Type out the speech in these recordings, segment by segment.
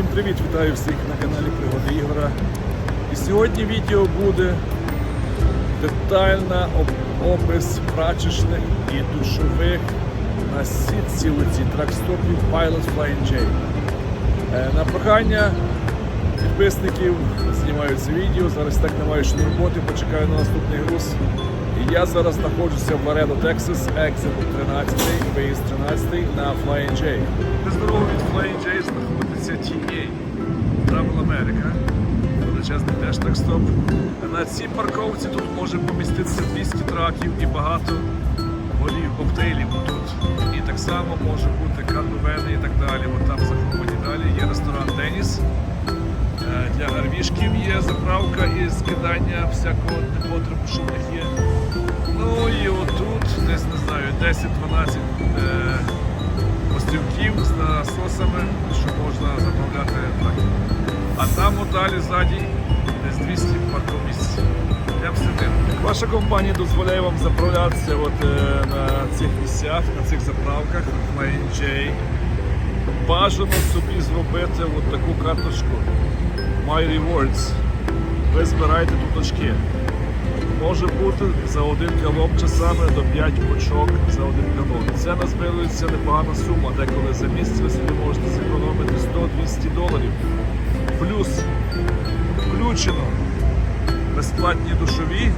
Всім привіт! Вітаю всіх на каналі Пригоди Ігора. І сьогодні відео буде детальна опис прачечних і душових на сітці оці тракстопів Pilot Flying J. Е, На прохання підписників знімаю це відео. Зараз так не маю ще роботи, почекаю на наступний груз. І я зараз знаходжуся в Ларедо, Texas, Exit 13, виїзд 13 на Flying J. Нездорово від Flying J TA, Travel America. Величезний теж такстоп. На цій парковці тут може поміститися 200 траків і багато голів коктейлів тут. І так само може бути карбовени і так далі. От там заховані далі. Є ресторан Деніс. Е, Для гарвішків є заправка і скидання всякого непотребу, що в них є. Ну і отут, десь не знаю, 10-12 е, з насосами, що можна заправляти так. А там далі ззаді десь 200 паркомісць. Я всередину. Ваша компанія дозволяє вам заправлятися от, е, на цих місцях, на цих заправках на NJ. Бажано собі зробити от таку карточку My Rewards. Ви збираєте тут очки. Може бути за один галон часами до 5 очок за один галон. Це назбирується непогана сума, деколи за місяць ви собі можете зекономити 100-200 доларів. Плюс включено безплатні душові.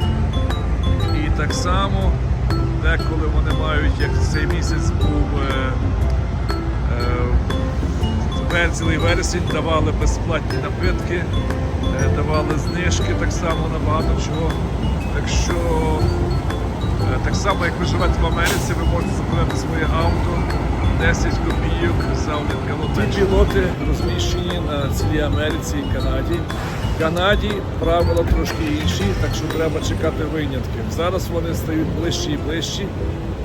І так само деколи вони мають, як цей місяць був е, цілий вересень, давали безплатні напитки, е, давали знижки так само на багато чого. Так що е, так само, як ви живете в Америці, ви можете заправляти своє авто 10 копійок за один галон. Ті пілоти розміщені на цілій Америці і Канаді. В Канаді правила трошки інші, так що треба чекати винятків. Зараз вони стають ближчі і ближчі,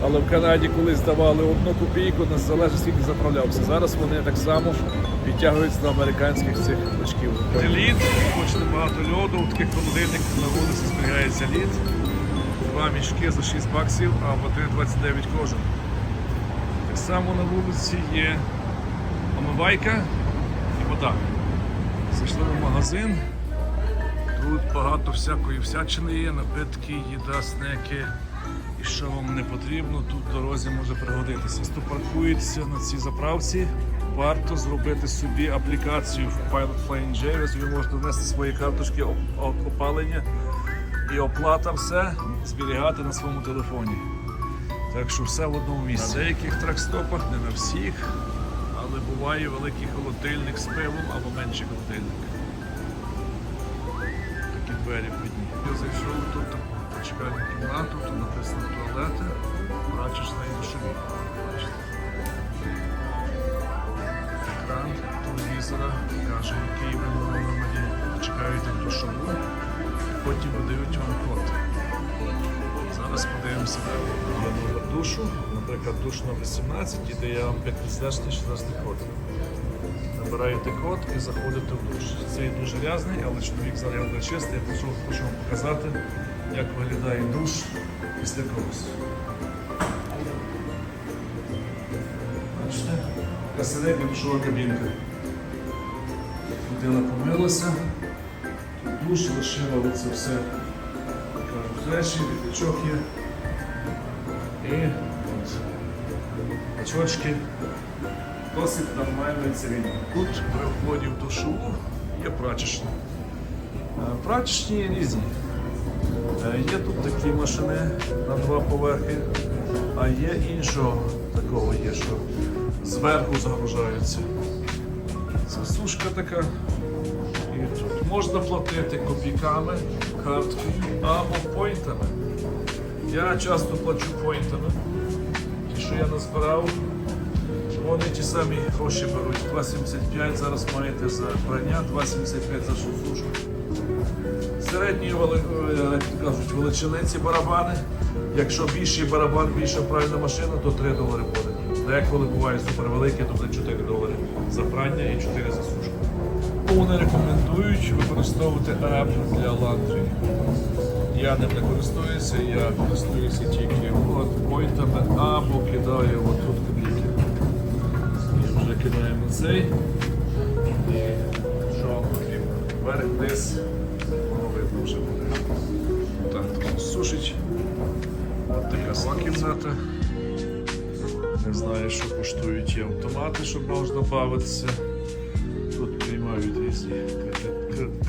але в Канаді колись давали одну копійку, не залежить скільки заправлявся. Зараз вони так само підтягуються до американських цих очків. Лід, хочете багато льоду, таких холодильниках на вулиці зберігається лід. Два мішки за 6 баксів а або 3,29 кожен. Так само на вулиці є омивайка і вода. Зайшли в магазин. Тут багато всякої всячини є, напитки, їда, снеки. І що вам не потрібно, тут в дорозі може пригодитися. Хто паркується на цій заправці, варто зробити собі аплікацію в Pilot Flying J. Ви можете внести свої карточки оп- оп- опалення і оплата все зберігати на своєму телефоні. Так що все в одному місці. На деяких тракстопах, не на всіх, але буває великий холодильник з пивом або менший холодильник. Двері видні. Я зайшов тут в чекальну кімнату, тут написано туалети, прачечна і душові. Бачите. Екран телевізора каже, який ви номері чекаєте душову, потім видають вам код. Зараз подивимося на номер душу. Наприклад, душ номер 17, і я вам 15 16 код. Набираєте код і заходите в душ. Цей дуже грязний, але чоловік його чистий. Я хочу, хочу вам показати, як виглядає душ після когось. Бачите? Така душова кабінка. Людина помилася, тут душ, лишила оце все речі, вітрячок є. І очочки. Досить нормальний цивільний. Тут при вході в душу є прачечні. Е, Прачечні різні. Е, Є тут такі машини на два поверхи, а є іншого такого є, що зверху загружаються. Це сушка така. І тут можна платити копійками, карткою або поінтами. Я часто плачу поінтами. Ті, що я назбирав, вони ті самі гроші беруть. 2,75 зараз маєте за прання, 2,75 за сушку. Середньої е, як кажуть, величини ці барабани. Якщо більший барабан, більша правильна машина, то 3 долари буде. Деколи буває супервеликі, то буде 4 долари за прання і 4 за сушку. Вони рекомендують використовувати ап для ландрі. Я ним не користуюся, я користуюся тільки от поінтами або кидаю отут кидаємо цей. І що вверх вниз, воно видно вже буде. Так, сушить. От така сама кімната. Не знаю, що коштують є автомати, щоб можна бавитися. Тут приймають різні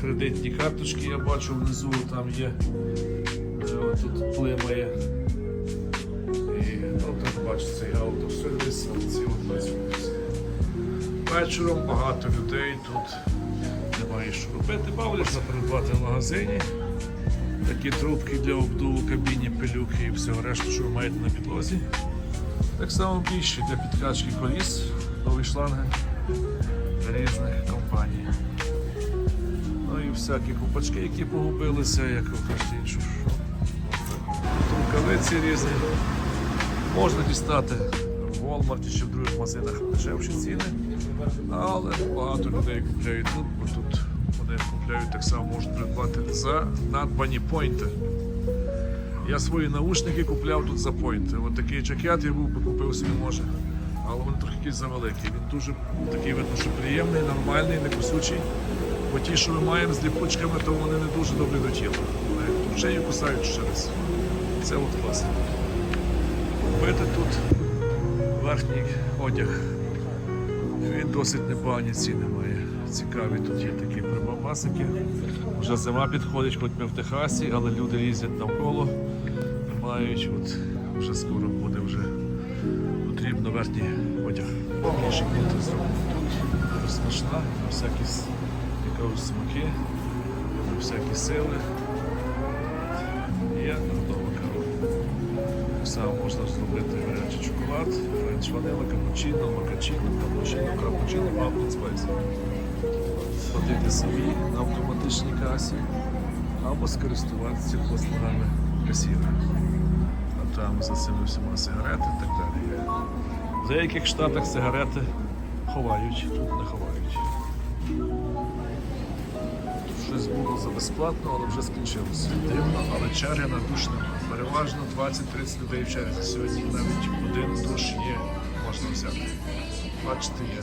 кредитні карточки, я бачу внизу там є. Е, Тут плимає. І ну, тут бачите цей автосервіс, ці от працюють. Вечором багато людей тут немає що робити, бавляться придбати в магазині. Такі трубки для обдуву кабіні, пилюки і всього решту, що ви маєте на підлозі. Так само більше для підкачки коліс, нові шланги різних компаній. Ну і всякі купачки, які погубилися, як кажете, іншу. Рукавиці різні. Можна дістати в Walmart чи в других магазинах дешевші ціни, але багато людей купляють тут, бо тут вони купляють так само можуть придбати за надбані пойнти. Я свої наушники купляв тут за пойнти. От такий жакет я був би купив собі може, але вони трохи якісь завеликі. Він дуже такий видно, що приємний, нормальний, некусучий. Бо ті, що ми маємо з ліпучками, то вони не дуже добрі до тіла. Вони шею кусають через. Це от класно. Купити тут верхній одяг. Він досить непогані ціни має. Цікаві тут є такі прибамбасики. Вже зима підходить, хоч ми в Техасі, але люди їздять навколо мають, от вже скоро буде вже потрібно верхній одяг. Більше бути зроблено тут. Розсмішна, на всякі смаки, на всякі сили. Є готова кава. Можна зробити гарячий шоколад, френч ванила, капучино, макачино, капучино, крапучино, папін спайс. Ходити собі на автоматичній касі або скористуватися послугами касіра. А там за цими всіма сигарети і так далі. В деяких штатах сигарети ховають, тут не ховають. Щось було за безплатно, але вже скінчилося. Дивно, але черги на душ нема. Переважно 20-30 людей в черзі. Сьогодні навіть один душ є, можна взяти. Бачите, є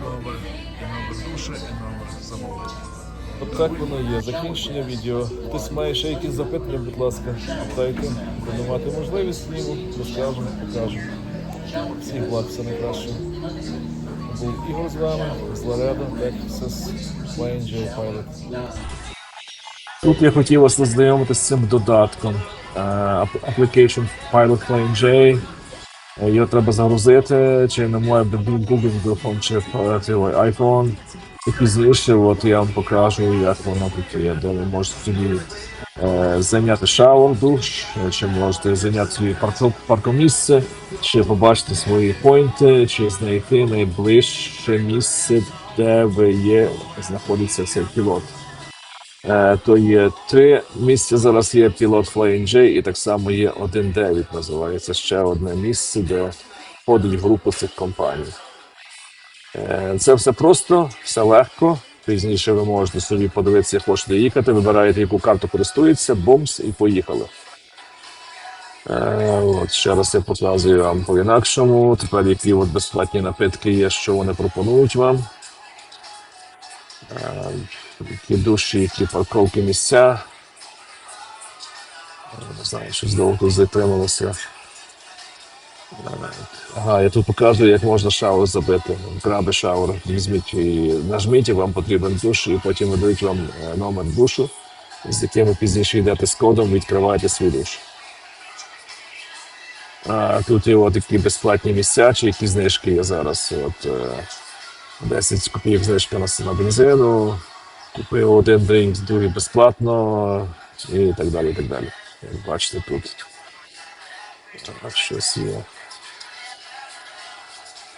номер, і номер душа, і номер замовлення. От так воно є. Закінчення відео. Хтось має ще якісь запитання, будь ласка, питайте. Буду мати можливість зніму, розкажу, покажу. Всіх благ, все найкраще. Був Ігор з вами, з Лоредо, Texas, Angel Pilot. Тут я хотів вас ознайомити з цим додатком. Uh, Application Pilot Plane J. Е, Його треба загрузити, чи мой Google телефон, чи iPhone. І пізніше от я вам покажу, як воно тут є, де можете собі е, зайняти шауер, душ, чи можете зайняти своє паркомісце, чи побачити свої пойнти, чи знайти найближче місце, де ви є, знаходиться цей пілот. Е, то є три місця. Зараз є пілот Flying J, і так само є 1.9, називається ще одне місце, де входить група цих компаній. Е, Це все просто, все легко. Пізніше ви можете собі подивитися, як хочете їхати, вибираєте, яку карту користується, бомс і поїхали. Е, от ще раз я показую вам по-інакшому. Тепер які от безплатні напитки є, що вони пропонують вам. Е, які душі, які парковки місця. Е, Не знаю, щось довго затрималося. Е, Ага, я тут показую, як можна шауер забити. Краби шауер, візьміть і нажміть, і вам потрібен душ, і потім видають вам е, номер душу, з яким ви пізніше йдете з кодом, відкриваєте свій душ. А, тут є такі безплатні місця, чи які знижки є зараз. От, е, 10 копійок знижка на, бензину, купив один дрінк, другий безплатно, і так далі. і так далі. Як бачите, тут так, щось є.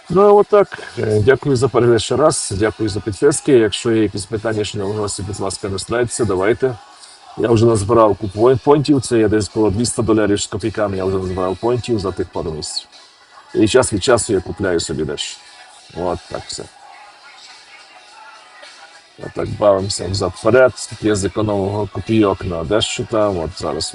Ну, отак. Е, Дякую за перегляд ще раз. Дякую за підписки. Якщо є якісь питання, що не гості, будь ласка, не старайтеся, давайте. Я вже назбирав купу понтів, це є десь коло 200 доларів з копійками, я вже назбирав понтів за тих пару місяців. І час від часу я купляю собі дещо. От так все. Отак бавимося взад вперед, я зекономив копійок на дещо там, от зараз